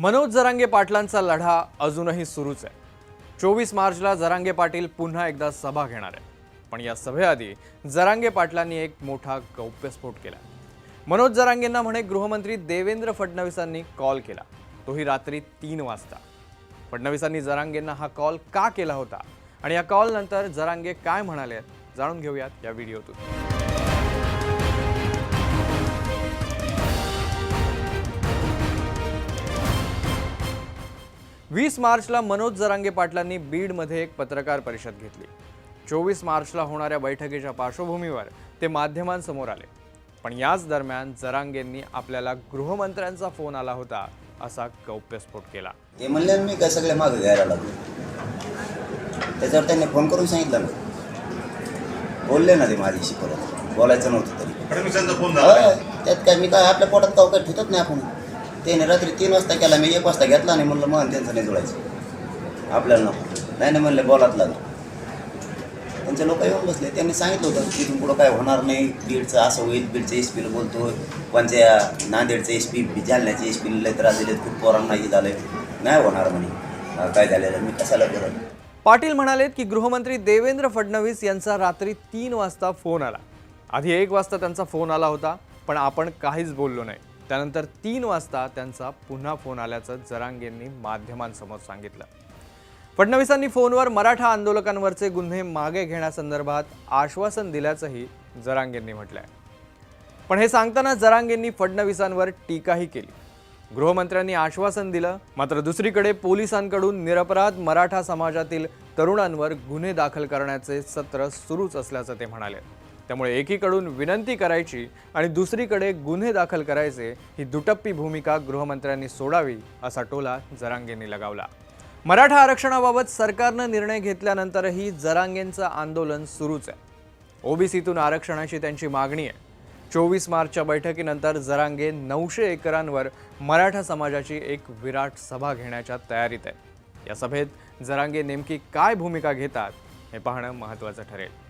मनोज जरांगे पाटलांचा लढा अजूनही सुरूच आहे. चोवीस मार्चला जरांगे पाटील पुन्हा एकदा सभा घेणार आहे पण या सभेआधी जरांगे पाटलांनी एक मोठा गौप्यस्फोट केला. मनोज जरांगेंना म्हणे गृहमंत्री देवेंद्र फडणवीसांनी कॉल केला. तोही रात्री तीन वाजता. फडणवीसांनी जरांगेंना हा कॉल का केला होता? आणि या कॉलनंतर जरांगे काय म्हणाले जाणून घेऊयात या व्हिडिओतून. वीस मार्चला मनोज जरांगे पाटलांनी बीडमध्ये एक पत्रकार परिषद घेतली. चोवीस मार्चला होणाऱ्या बैठकीच्या पार्श्वभूमीवर ते माध्यमांसमोर आले. पण याच दरम्यान जरांगेंनी आपल्याला गृहमंत्र्यांचा फोन आला होता असा गौप्यस्फोट केला. ते म्हणले मी काय सगळे मागं घ्यायला लागलो. त्याच्यावर त्यांनी फोन करून सांगितलं. ना बोलले ना ते माझ्याशी परत. बोलायचं नव्हतं तरी. फडणवीसांचा फोन झाला. होय, त्यात काय मी काय आपल्या पोटात काव काय ठेवत नाही आपण. त्याने रात्री तीन वाजता केला मी एक वाजता घेतला नाही म्हणलं मग त्यांचं नाही जोडायचं आपल्याला नको. नाही नाही म्हणले बोलात त्यांचे लोक येऊन बसले. त्यांनी सांगितलं होतं की पुढं काय होणार नाही. बीडचं असं होईल. बीडचं एस पीला बोलतो कोणत्या नांदेडचं एस पी जालन्याचे एस पी लय त्रास दिले खूप पोरांना हे झालं नाही होणार म्हणे. काय झालेलं मी कशाला करत पाटील म्हणालेत की गृहमंत्री देवेंद्र फडणवीस यांचा रात्री तीन वाजता फोन आला. आधी एक वाजता त्यांचा फोन आला होता पण आपण काहीच बोललो नाही. त्यानंतर तीन वाजता त्यांचा पुन्हा फोन आल्याचं जरांगेंनी माध्यमांसमोर सांगितलं. फडणवीसांनी फोनवर मराठा आंदोलकांवरचे गुन्हे मागे घेण्यासंदर्भात आश्वासन दिल्याचंही जरांगेंनी म्हटलंय. पण हे सांगताना जरांगेंनी फडणवीसांवर टीकाही केली. गृहमंत्र्यांनी आश्वासन दिलं मात्र दुसरीकडे पोलिसांकडून निरपराध मराठा समाजातील तरुणांवर गुन्हे दाखल करण्याचे सत्र सुरूच असल्याचं ते म्हणाले. त्यामुळे एकीकडून विनंती करायची आणि दुसरीकडे गुन्हे दाखल करायचे ही दुटप्पी भूमिका गृहमंत्र्यांनी सोडावी असा टोला जरांगेंनी लगावला. मराठा आरक्षणाबाबत सरकारनं निर्णय घेतल्यानंतरही जरांगेंचं आंदोलन सुरूच आहे. ओबीसीतून आरक्षणाची त्यांची मागणी आहे. चोवीस मार्चच्या बैठकीनंतर जरांगे नऊशे एकरांवर मराठा समाजाची एक विराट सभा घेण्याच्या तयारीत आहे या सभेत जरांगे नेमकी काय भूमिका घेतात हे पाहणं महत्त्वाचं ठरेल.